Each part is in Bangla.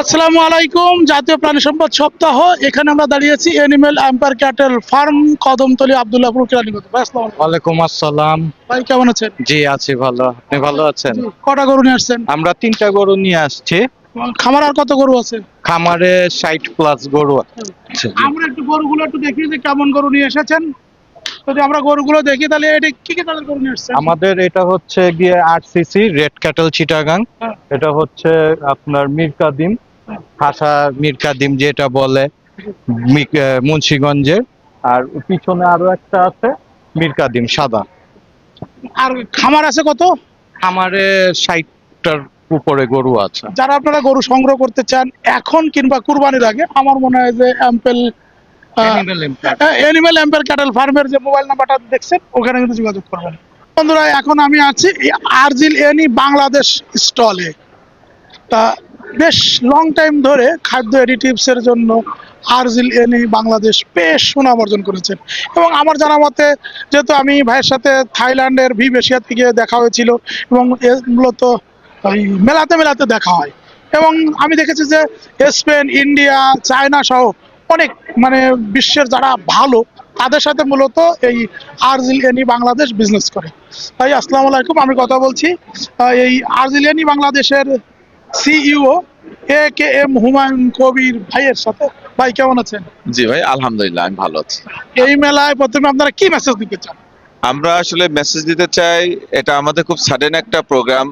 আসসালামু আলাইকুম। জাতীয় প্রাণী সম্পদ সপ্তাহ। এখানে আমরা দাঁড়িয়েছি animal amper cattle farm Kadamtali Abdullahpur Keraniganj ভাই আসসালামু ওয়ালাইকুম আসসালাম। ভাই কেমন আছেন? জি আছি ভালো। আপনি ভালো আছেন? কটা গরু নিয়ে আসছেন? আমরা তিনটা গরু নিয়ে আসছি। খামার আর কত গরু আছে? খামারে ষাট প্লাস গরু আছে। জি। আমরা একটু গরুগুলো একটু দেখি যে কেমন গরু নিয়ে এসেছেন। যদি আমরা গরুগুলো দেখি তাহলে এটা কি কি তাদের গরু নিয়ে এসেছেন? আমাদের এটা হচ্ছে গিয়ে আট সিসি রেড ক্যাটেল চিটাগাং। এটা হচ্ছে আপনার মিরকাদিম হ্যাঁ। হাসা মিরকাদিম যেটা বলে মুন্সিগঞ্জের আর পিছনে আরও একটা আছে মিরকাদিম সাদা। আর খামার আছে কত? খামারে ষাটটার উপরে গরু আছে। যারা আপনারা গরু সংগ্রহ করতে চান এখন কিংবা কুরবানির আগে আমার মনে হয় যে অ্যাম্পেল অ্যানিমেল অ্যাম্পেল ক্যাটেল ফার্মের যে মোবাইল নাম্বারটা দেখছেন ওখানে কিন্তু যোগাযোগ করবেন। বন্ধুরা এখন আমি আছি আরজিল এনি বাংলাদেশ স্টলে। তা বেশ লং টাইম ধরে খাদ্য এডিটিভস এর জন্য আরজিল এনি বাংলাদেশ বেশ সুনাম অর্জন করেছেন এবং আমার জানা মতে, যেহেতু আমি ভাইয়ের সাথে থাইল্যান্ডের ভি এশিয়া থেকে দেখা হয়েছিল এবং মূলত ওই মেলাতে মেলাতে দেখা হয়। এবং আমি দেখেছি যে স্পেন, ইন্ডিয়া, চায়না সহ অনেক মানে বিশ্বের যারা ভালো, তাদের সাথে মূলত এই আরজিলিয়ানি বাংলাদেশ বিজনেস করে। তাই আসসালামু আলাইকুম, আমি কথা বলছি এই আরজিলিয়ানি বাংলাদেশের CEO A K M Humayun Kabir ভাইয়ের সাথে। ভাই কেমন আছেন? জি ভাই আলহামদুলিল্লাহ আমি ভালো আছি। এই মেলায় প্রথমে আপনারা কি মেসেজ দিতে চান? আমরা আসলে মেসেজ দিতে চাই এটা আমাদের খুব সাডেন একটা প্রোগ্রাম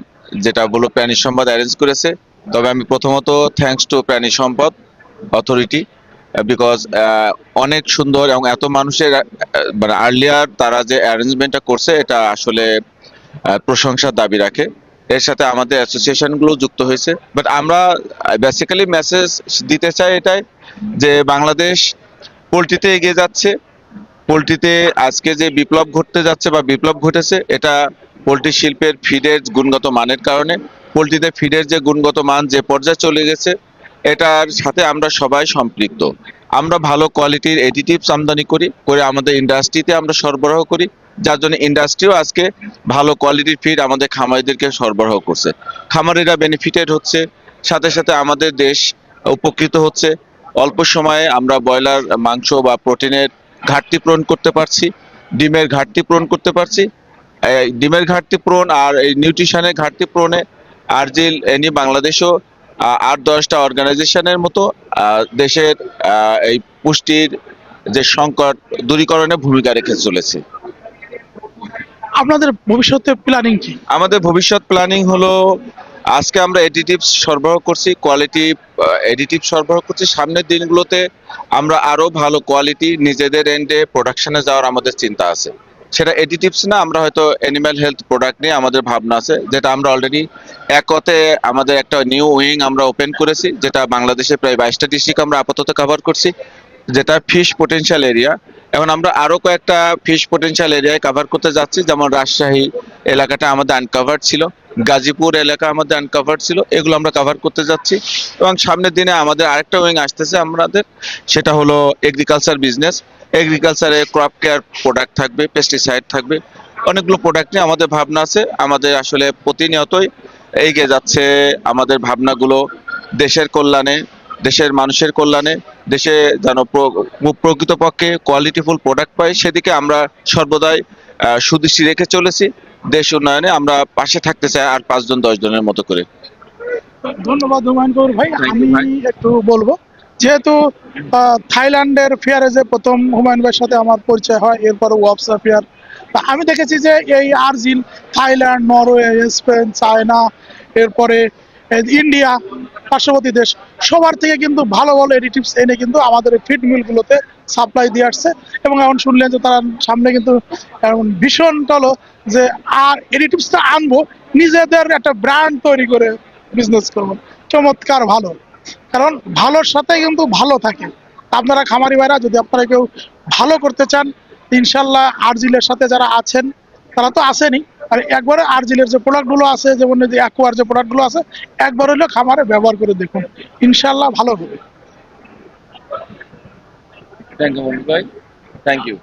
যেটা বলো প্রাণী সম্পদ অ্যারেঞ্জ করেছে। তবে আমি প্রথমত থ্যাঙ্কস টু প্রাণী সম্পদ অথরিটি বিকজ অনেক সুন্দর এবং এত মানুষের মানে আর্লিয়ার তারা যে অ্যারেঞ্জমেন্টটা করছে এটা আসলে প্রশংসার দাবি রাখে। এর সাথে আমাদের অ্যাসোসিয়েশনগুলো যুক্ত হয়েছে। বাট আমরা বেসিক্যালি মেসেজ দিতে চাই এটাই যে বাংলাদেশ পোলট্রিতে এগিয়ে যাচ্ছে। পোলট্রিতে আজকে যে বিপ্লব ঘটতে যাচ্ছে বা বিপ্লব ঘটেছে, এটা পোলট্রি শিল্পের ফিডের গুণগত মানের কারণে পোলট্রিতে ফিডের যে গুণগত মান যে পর্যায়ে চলে গেছে, এটার সাথে আমরা সবাই সম্পৃক্ত। আমরা ভালো কোয়ালিটির এডিটিভস আমদানি করি, করে আমাদের ইন্ডাস্ট্রিতে আমরা সরবরাহ করি, যার জন্য ইন্ডাস্ট্রিও আজকে ভালো কোয়ালিটির ফিড আমাদের খামারিদেরকে সরবরাহ করছে। খামারিরা বেনিফিটেড হচ্ছে, সাথে সাথে আমাদের দেশ উপকৃত হচ্ছে। অল্প সময়ে আমরা ব্রয়লার, মাংস বা প্রোটিনের ঘাটতি পূরণ করতে পারছি, ডিমের ঘাটতি পূরণ করতে পারছি। ডিমের ঘাটতি পূরণ আর এই নিউট্রিশনের ঘাটতি পূরণে আরজিল এনি বাংলাদেশও আট দশটা অর্গানাইজেশনের মতো দেশের এই পুষ্টির যে সংকট দূরীকরণে ভূমিকা রেখে চলেছে। আপনাদের ভবিষ্যতে প্ল্যানিং কি? আমাদের ভবিষ্যৎ প্ল্যানিং হলো আজকে আমরা এডিটিভস সরবরাহ করছি কোয়ালিটি এডিটিভ সরবরাহ করছি। সামনের দিনগুলোতে আমরা আরও ভালো কোয়ালিটি নিজেদের এন্ডে প্রোডাকশনে যাওয়ার আমাদের চিন্তা আছে। সেটা এডিটিভস না, আমরা হয়তো অ্যানিম্যাল হেলথ প্রোডাক্ট নিয়ে আমাদের ভাবনা আছে, যেটা আমরা অলরেডি একতে আমাদের একটা নিউ উইং আমরা ওপেন করেছি, যেটা বাংলাদেশে প্রায় বাইশটা ডিস্ট্রিক্ট আমরা আপাতত কভার করছি, যেটা ফিশ পোটেনশিয়াল এরিয়া এখন আমরা আরও কয়েকটা ফিশ পোটেনশিয়াল এরিয়ায় কভার করতে যাচ্ছি, যেমন রাজশাহী এলাকাটা আমাদের আনকভার ছিল। গাজীপুর এলাকা আমাদের আনকভার ছিল, এগুলো আমরা কাভার করতে যাচ্ছি। এবং সামনের দিনে আমাদের আরেকটা উইং আসতেছে আমাদের, সেটা হলো এগ্রিকালচার বিজনেস এগ্রিকালচারে ক্রপ কেয়ার প্রোডাক্ট থাকবে পেস্টিসাইড থাকবে, অনেকগুলো প্রোডাক্ট নিয়ে আমাদের ভাবনা আছে। আমাদের আসলে প্রতিনিয়তই এগিয়ে যাচ্ছে আমাদের ভাবনাগুলো দেশের কল্যাণে, দেশের মানুষের কল্যাণে, দেশে যেন প্র- প্রকৃতপক্ষে কোয়ালিটিফুল প্রোডাক্ট পাই, সেদিকে আমরা সর্বদাই সুদৃষ্টি রেখে চলেছি। দেশ উন্নয়নে আমরা পাশে থাকতে চাই আর পাঁচজন দশ জনের মতো করে। ধন্যবাদ হুমায়ুন কবির ভাই। আমি একটু বলব যেহেতু থাইল্যান্ডের ফেয়ারে যে প্রথম হুমায়ুন ভাইয়ের সাথে আমার পরিচয় হয় এরপর ওয়াপসা ফেয়ার আমি দেখেছি যে এই আর্জিল থাইল্যান্ড নরওয়ে স্পেন চায়না এরপরে ইন্ডিয়া পার্শ্ববর্তী দেশ, সবার থেকে কিন্তু ভালো ভালো এডিটিভস এনে কিন্তু আমাদের এই ফিড মিলগুলোতে সাপ্লাই দিয়ে আসছে। এবং এখন শুনলেন যে তারা সামনে কিন্তু ভীষণ হলো যে, আর এডিটিভসটা আনব, নিজেদের একটা ব্র্যান্ড তৈরি করে বিজনেস করব। চমৎকার ভালো। কারণ ভালোর সাথে কিন্তু ভালো থাকে। আপনারা খামারি ভাইরা, যদি আপনারা কেউ ভালো করতে চান, ইনশাল্লাহ আরজিলের সাথে যারা আছেন, তারা তো আসেনি। আর একবারে আরজিলের যে প্রোডাক্টগুলো আছে, যেমন যে অ্যাকোয়ার যে প্রোডাক্টগুলো আছে, একবার হলে খামারে ব্যবহার করে দেখুন। ইনশাল্লাহ ভালো হবে। থ্যাংক ইউ ভাই থ্যাংক ইউ